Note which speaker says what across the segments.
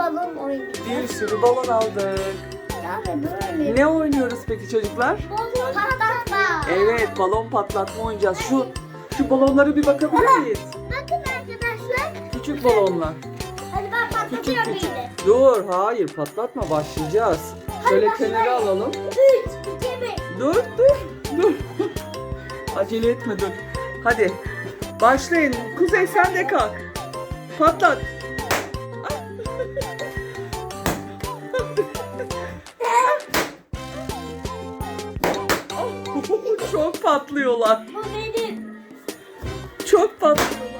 Speaker 1: balon oynuyor.
Speaker 2: Bir sürü balon aldık.
Speaker 1: Yani böyle.
Speaker 2: Ne oynuyoruz peki çocuklar?
Speaker 1: Balon patlatma.
Speaker 2: Evet balon patlatma oynayacağız. Şu şu balonları bir bakabilir miyiz?
Speaker 1: Bakın arkadaşlar.
Speaker 2: Küçük balonlar.
Speaker 1: Hadi ben
Speaker 2: Küçük
Speaker 1: patlatıyorum
Speaker 2: küçük.
Speaker 1: yine.
Speaker 2: Dur hayır patlatma başlayacağız. Şöyle kenara alalım.
Speaker 1: Üç, iki, bir.
Speaker 2: Dur dur dur. Acele etme dur. Hadi başlayın. Kuzey sen de kalk. Patlat. Çok patlıyorlar.
Speaker 1: Bu benim.
Speaker 2: Çok patlıyorlar.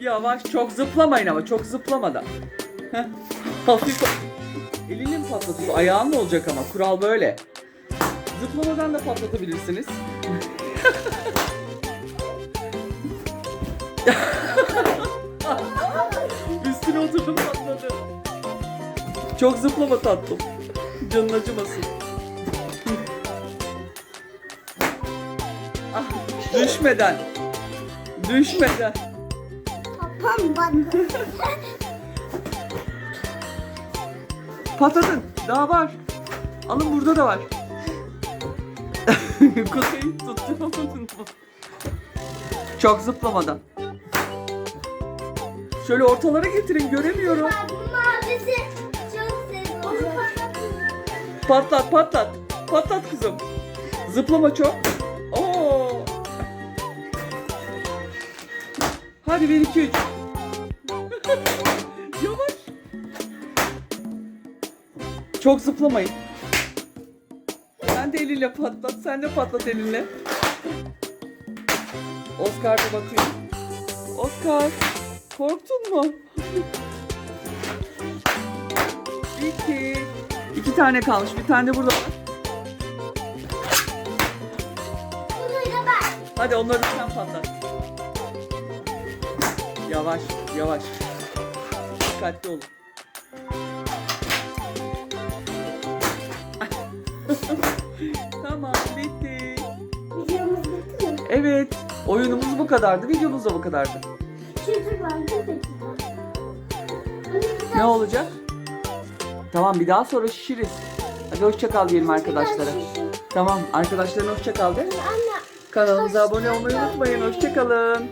Speaker 2: Yavaş çok zıplamayın ama çok zıplamadan. Heh, Hafif. Elini mi? Ayağın mı olacak ama? Kural böyle. Zıplamadan da patlatabilirsiniz. Üstüne oturdum. Çok zıplama tatlım. Canın acımasın. Ah, düşmeden. Düşmeden.
Speaker 1: Papam bana.
Speaker 2: Patladın. Daha var. Alın burada da var. Kuzeyi tutturamadın mı? Çok zıplamadan. Şöyle ortalara getirin göremiyorum.
Speaker 1: Mavisi.
Speaker 2: Patlat patlat. Patlat kızım. Zıplama çok. Oo. Hadi 1 2 3. Yavaş. Çok zıplamayın. Sen de elinle patlat. Sen de patlat elinle. Oscar da bakıyor. Oscar. Korktun mu? İki. İki tane kalmış. Bir tane de burada var. Hadi onları sen patlat. Yavaş, yavaş. Dikkatli olun. tamam, bitti.
Speaker 1: Videomuz bitti mi?
Speaker 2: Evet, oyunumuz bu kadardı. Videomuz da bu kadardı.
Speaker 1: Çocuk var. köpek var.
Speaker 2: Ne olacak? Tamam, bir daha sonra şişiriz. Hadi hoşça kal diyelim arkadaşlara. Tamam, arkadaşlarına hoşça kal de. Kanalımıza abone olmayı unutmayın. Hoşça kalın.